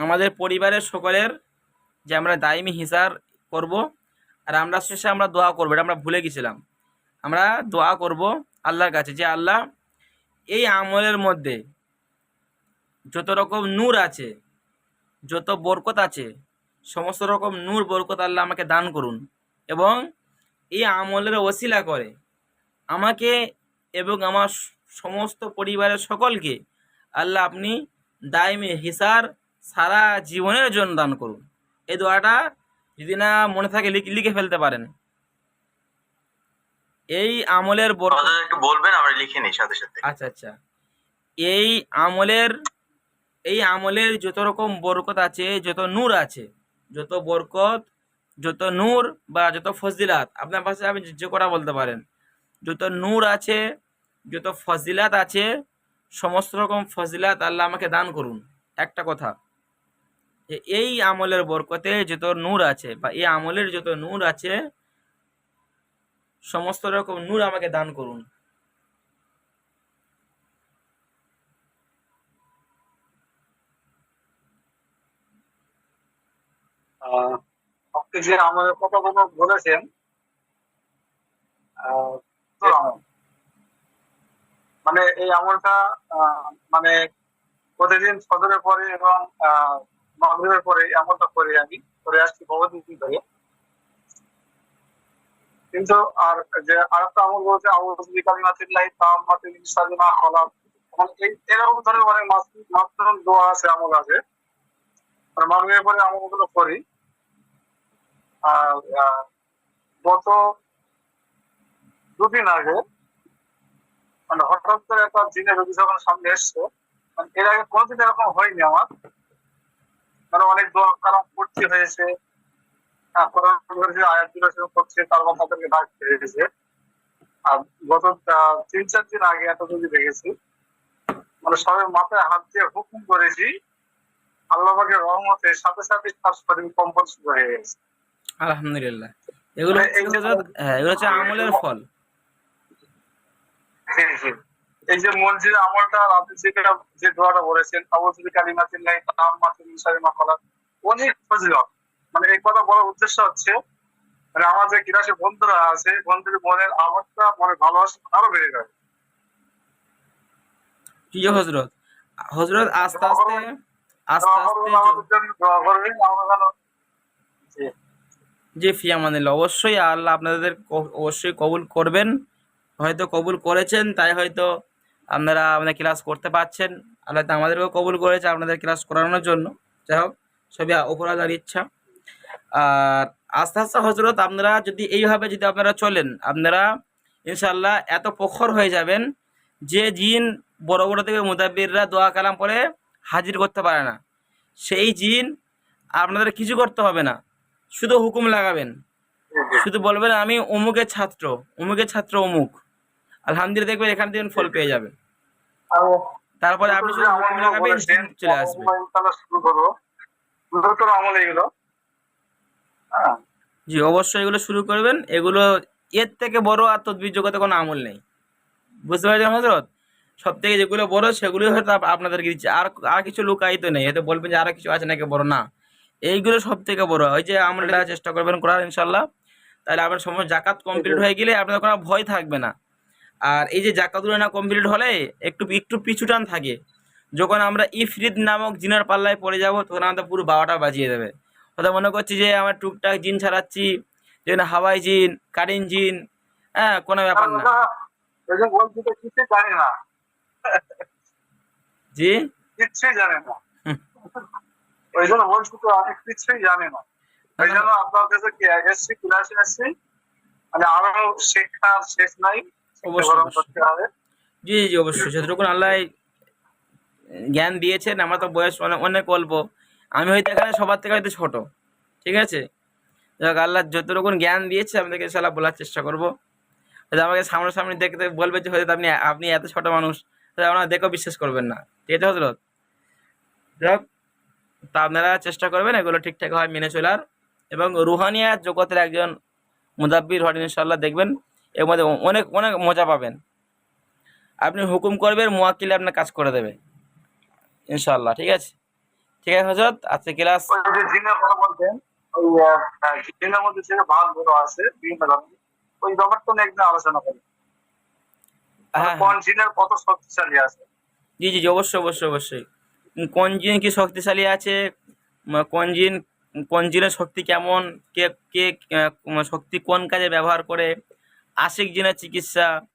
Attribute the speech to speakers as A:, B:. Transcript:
A: আমাদের পরিবারের সকলের যে আমরা দায়মি হিসার করব, আর আমরা শেষে আমরা দোয়া করব, এটা আমরা ভুলে গেছিলাম। আমরা দোয়া করব আল্লাহর কাছে যে, আল্লাহ, এই আমলের মধ্যে যত রকম নূর আছে, যত বরকত আছে, সমস্ত রকম নূর, বরকত আল্লাহ আমাকে দান করুন এবং এই আমলের ওসিলা করে আমাকে এবং আমার সমস্ত পরিবারের সকলকে আল্লাহ আপনি দায়মে হিসার সারা জীবনের জন্য দান করুন। এই দোয়াটা যদি না মনে থাকে লিখ- লিখে ফেলতে পারেন। এই আমলের
B: একটু বলবেন আমরা লিখে নিই সাথে সাথে।
A: আচ্ছা আচ্ছা। এই আমলের এই আমলের যত রকম বরকত আছে যত নূর আছে যত বরকত যত নূর বা যত ফজিলাত আপনার পাশে আপনি যে কটা বলতে পারেন। যত নূর আছে যত ফজিলাত আছে সমস্ত রকম ফজিলাত আল্লাহ আমাকে দান করুন। একটা কথা যে এই আমলের বরকতে যত নূর আছে বা এই আমলের যত নূর আছে, সমস্ত রকম নূর আমাকে দান করুন
C: আমাদের কথা বলেছেন। মানে এই আমলটা মানে প্রতিদিন সদরের পরে এবং মাগরিবের পরে করি আমি। করে আসছি ধরে কিন্তু আর যে আমল বলছে মা এরকম ধরনের অনেক দোয়া আছে, আমল আছে। আর মাগরিবের পরে করি। আর গত দুদিন আগে মানে হঠাৎ করে একটা জিনের রোগী যখন সামনে এসছে। মানে এর আগে কোনোদিন এরকম হয়নি আমার। অনেক দোয়া কালাম ভর্তি হয়েছে। হ্যাঁ, কোরআন শরীফের আয়াতগুলো সেরকম করছে তারপর তাদেরকে ডাকতে হয়েছে আর গত তিন চার দিন আগে একটা রোগী দেখেছি। মানে সবাই মাথায় হাত দিয়ে হুকুম করেছি সাথে সাথে তার শরীর কম্পন হয়ে গেছে।
A: আলহামদুলিল্লাহ। এগুলো
C: মানে
A: হচ্ছে হ্যাঁ হচ্ছে আমলের ফল।
C: হ্যাঁ, হ্যাঁ। এই যে মসজিদে আমলটা আপনি যেটা যে দোয়াটা বলেছেন আবুজুল কালিমাতিল্লাহ তাম্মাতুল ইনসারিমা কলা অনেক ফজিলত। মানে এই কথা বলার উদ্দেশ্য হচ্ছে মানে আমার যে কিরাসে বন্ধুরা আছে বন্ধুর মনের আওয়াজটা মনে ভালোবাসা আরও বেড়ে যাবে
A: কি যে হজরত হজরত আস্তে আস্তে আস্তে আস্তে
C: আমাদের জি।
A: যে ফিয়ামানিল্লাহ অবশ্যই আল্লাহ আপনাদের অবশ্যই কবুল করবেন। হয়তো কবুল করেছেন তাই হয়তো আপনারা আমাদের ক্লাস করতে পারছেন, আল্লাহ তো আমাদেরকেও কবুল করেছে আপনাদের ক্লাস করানোর জন্য। যাই হোক, সবই উপরালার ইচ্ছা। আর আস্তে আস্তে হজরত আপনারা যদি এইভাবে যদি আপনারা চলেন, আপনারা ইনশাল্লাহ এত প্রখর হয়ে যাবেন যে জিন বড় বড় থেকে মুদাব্বিররা দোয়া কালাম পরে হাজির করতে পারে না। সেই জিন আপনাদের কিছু করতে হবে না, শুধু হুকুম লাগাবেন। শুধু বলবেন, আমি অমুকের ছাত্র অমুকের ছাত্র অমুক আলহামদুলিল্লাহ দেখবেন এখান থেকে ফল পেয়ে যাবেন তারপরে আপনি শুধু হুকুম লাগাবেন জিন চলে আসবে।
C: শুরু করব গুরুতর আমল এগুলো। হ্যাঁ।
A: জি অবশ্যই এগুলো শুরু করবেন। এগুলো এর থেকে বড় আর তদবির জগতে কোনো আমল নেই। বুঝতে পারছেন হজরত সব থেকে যেগুলো বড় সেগুলোই হয়তো আপ- আপনাদেরকে দিচ্ছে। আর আর কিছু লুকায়িত নেই। এতে বলবেন যে আরও কিছু আছে নাকি বড়? না। এইগুলো সব থেকে বড়। ওই যে আমলটা চেষ্টা করবেন করার ইনশাল্লাহ তাহলে আপনার সময় জাকাত কমপ্লিট হয়ে গেলে আপনাদের কোনো ভয় থাকবে না। আর এই যে জাকাতুল না কমপ্লিট হলে একটু একটু পিছুটান থাকে। যখন আমরা ইফরিদ নামক জিনের পাল্লায় পড়ে যাব তখন আমাদের পুরো বারোটা বাজিয়ে দেবে। হয়তো মনে করছি যে আমার টুকটাক জিন ছাড়াচ্ছি যেন হাওয়াই জিন কারিন জিন হ্যাঁ কোনো ব্যাপার না।
C: কিছুই
A: জি?
C: কিচ্ছুই জানে না। ওই জন্য বলছি তো কিছুই জানি না। ওই জন্য আপনার কাছে এসছি ক্লাসে এসছি। মানে আরও শেখার শেষ নাই।
A: অবশ্যই, জি জি অবশ্যই। যতটুকু আল্লাহ জ্ঞান দিয়েছেন আমার তো বয়স অনেক অল্প। আমি হয়তো এখানে সবার থেকে হয়তো ছোট ঠিক আছে? যাক আল্লাহ যতটুকু জ্ঞান দিয়েছে আপনাদেরকে বলার চেষ্টা করব। হয়তো আমাকে সামনাসামনি দেখতে বলবে যে হয়তো আপনি আপনি এত ছোট মানুষ আপনারা দেখেও বিশ্বাস করবেন না। ঠিক আছে হজরত? যাক তা আপনারা চেষ্টা করবেন এগুলো ঠিকঠাক হয় মেনে চলার। এবং রুহানিয়া জগতের একজন মুদাব্বির হন ইনশাল্লাহ দেখবেন। এর মধ্যে অনেক অনেক মজা পাবেন। আপনি হুকুম করবেন মোয়াক্কিলে আপনার কাজ করে দেবে। ইনশাল্লাহ ঠিক আছে? ঠিক আছে হজরত আজকে ক্লাস হ্যাঁ
C: কোন
A: হ্যাঁ
C: কত শক্তিশালী আছে?
A: জি জি অবশ্যই অবশ্যই অবশ্যই। কোন জিন কি শক্তিশালী আছে? কোন জিন কোন জিনের শক্তি কেমন? কে কে শক্তি কোন কাজে ব্যবহার করে? আশিক জিনের চিকিৎসা